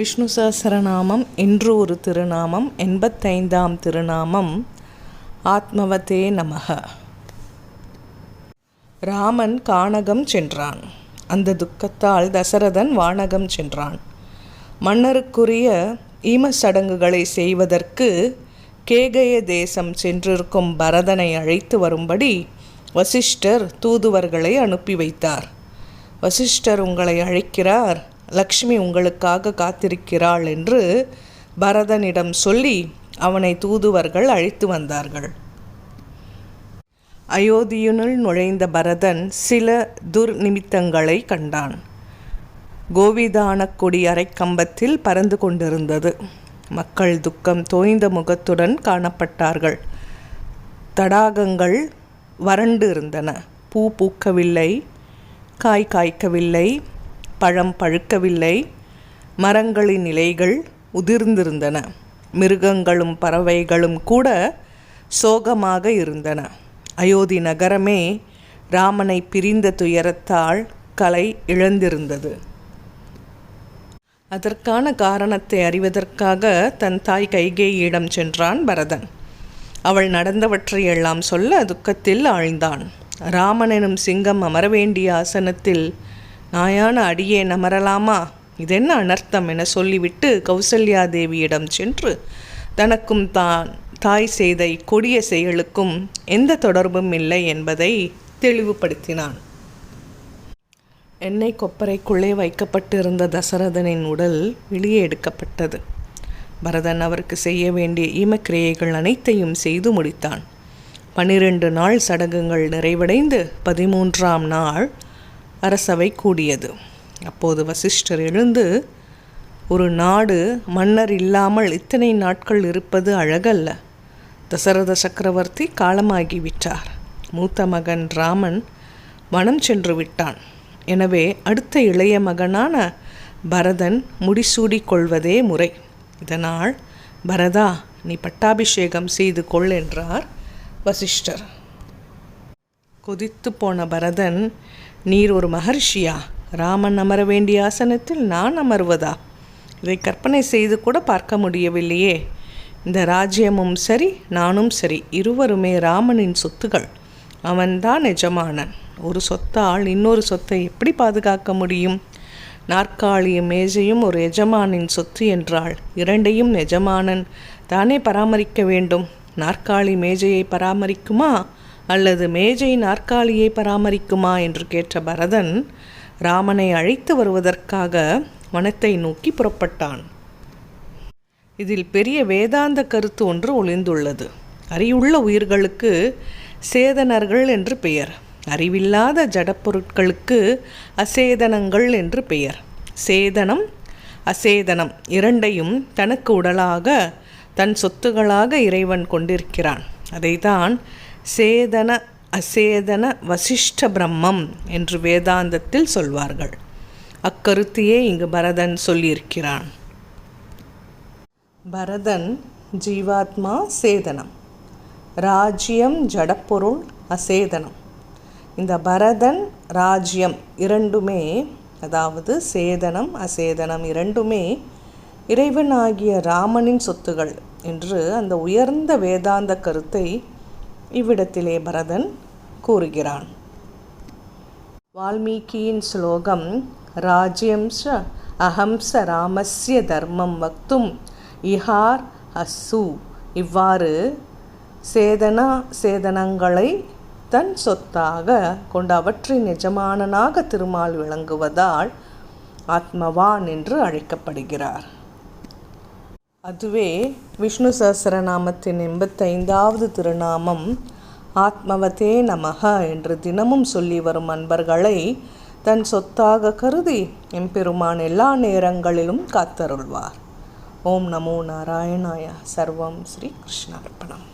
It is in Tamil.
விஷ்ணு சஹசரநாமம் இன்று ஒரு திருநாமம் எண்பத்தைந்தாம் திருநாமம். ஆத்மவதே நமக. ராமன் கானகம் சென்றான். அந்த துக்கத்தால் தசரதன் வானகம் சென்றான். மன்னருக்குரிய ஈமச் சடங்குகளை செய்வதற்கு கேகய தேசம் சென்றிருக்கும் பரதனை அழைத்து வரும்படி வசிஷ்டர் தூதுவர்களை அனுப்பி வைத்தார். வசிஷ்டர் உங்களை அழைக்கிறார். லக்ஷ்மி உங்களுக்காக காத்திருக்கிறாள் என்று பரதனிடம் சொல்லி அவனை தூதுவர்கள் அழைத்து வந்தார்கள். அயோத்தியினுள் நுழைந்த பரதன் சில துர்நிமித்தங்களை கண்டான். கோவிதான கொடி அரைக்கம்பத்தில் பறந்து கொண்டிருந்தது. மக்கள் துக்கம் தோய்ந்த முகத்துடன் காணப்பட்டார்கள். தடாகங்கள் வறண்டு இருந்தன. பூ பூக்கவில்லை காய் காய்க்கவில்லை பழம் பழுக்கவில்லை. மரங்களின் இலைகள் உதிர்ந்திருந்தன. மிருகங்களும் பறவைகளும் கூட சோகமாக இருந்தன. அயோத்தி நகரமே ராமனை பிரிந்த துயரத்தால் கலை இழந்திருந்தது. அதற்கான காரணத்தை அறிவதற்காக தன் தாய் கைகேயிடம் சென்றான் பரதன். அவள் நடந்தவற்றை எல்லாம் சொல்ல துக்கத்தில் ஆழ்ந்தான். ராமன் எனும் சிங்கம் அமர வேண்டிய ஆசனத்தில் நாயான அடியே நமரலாமா? இதென்ன அனர்த்தம் என சொல்லிவிட்டு கௌசல்யா தேவியிடம் சென்று தனக்கும் தான் தாய் செய்த இக்கொடிய செயலுக்கும் எந்த தொடர்பும் இல்லை என்பதை தெளிவுபடுத்தினான். எண்ணெய் கொப்பரைக்குள்ளே வைக்கப்பட்டிருந்த தசரதனின் உடல் வெளியே எடுக்கப்பட்டது. பரதன் அவருக்கு செய்ய வேண்டிய ஈமக்கிரியைகள் அனைத்தையும் செய்து முடித்தான். பனிரெண்டு நாள் சடங்குகள் நிறைவடைந்து பதிமூன்றாம் நாள் அரசவை கூடியது. அப்போது வசிஷ்டர் எழுந்து ஒரு நாடு மன்னர் இல்லாமல் இத்தனை நாட்கள் இருப்பது அழகல்ல. தசரத சக்கரவர்த்தி காலமாகிவிட்டார். மூத்த மகன் ராமன் வனம் சென்று விட்டான். எனவே அடுத்த இளைய மகனான பரதன் முடிசூடி கொள்வதே முறை. இதனால் பரதா நீ பட்டாபிஷேகம் செய்து கொள் என்றார் வசிஷ்டர். கொதித்து போன பரதன் நீர் ஒரு மகர்ஷியா? ராமன் அமர வேண்டிய ஆசனத்தில் நான் அமர்வதா? இதை கற்பனை செய்து கூட பார்க்க முடியவில்லையே. இந்த ராஜ்யமும் சரி நானும் சரி இருவருமே ராமனின் சொத்துகள். அவன்தான் எஜமானன். ஒரு சொத்தால் இன்னொரு சொத்தை எப்படி பாதுகாக்க முடியும்? நாற்காலியும் மேஜையும் ஒரு எஜமானின் சொத்து என்றால் இரண்டையும் எஜமானன் தானே பராமரிக்க வேண்டும்? நாற்காலி மேஜையை பராமரிக்குமா? அல்லது மேஜை நாற்காலியை பராமரிக்குமா என்று கேட்ட பரதன் ராமனை அழைத்து வருவதற்காக வனத்தை நோக்கி புறப்பட்டான். இதில் பெரிய வேதாந்த கருத்து ஒன்று ஒளிந்துள்ளது. அறிவுள்ள உயிர்களுக்கு சேதனர்கள் என்று பெயர். அறிவில்லாத ஜடப்பொருட்களுக்கு அசேதனங்கள் என்று பெயர். சேதனம் அசேதனம் இரண்டையும் தனக்கு உடலாக தன் சொத்துகளாக இறைவன் கொண்டிருக்கிறான். அதைதான் சேதன அசேதன வசிஷ்ட பிரம்மம் என்று வேதாந்தத்தில் சொல்வார்கள். அக்கருத்தையே இங்கு பரதன் சொல்லியிருக்கிறான். பரதன் ஜீவாத்மா சேதனம் ராஜ்யம் ஜடப்பொருள் அசேதனம். இந்த பரதன் ராஜ்யம் இரண்டுமே அதாவது சேதனம் அசேதனம் இரண்டுமே இறைவனாகிய ராமனின் சொத்துகள் என்று அந்த உயர்ந்த வேதாந்த கருத்தை இவ்விடத்திலே பரதன் கூறுகிறான். வால்மீகியின் ஸ்லோகம் ராஜ்யம்ச அஹம்ச ராமஸ்ய தர்மம் வக்தும் இஹார் அஸ்ஸு இவ்வாறு சேதனா சேதனங்களை தன் சொத்தாக கொண்டு அவற்றின் எஜமானனாக திருமால் விளங்குவதால் ஆத்மவான் என்று அழைக்கப்படுகிறார். அதுவே விஷ்ணு சஹசிரநாமத்தின் எண்பத்தைந்தாவது திருநாமம் ஆத்மவதே நமக என்று தினமும் சொல்லி வரும் அன்பர்களை தன் சொத்தாக கருதி எம்பெருமான் எல்லா நேரங்களிலும் காத்தருள்வார். ஓம் நமோ நாராயணாய. சர்வம் ஸ்ரீ கிருஷ்ணார்ப்பணம்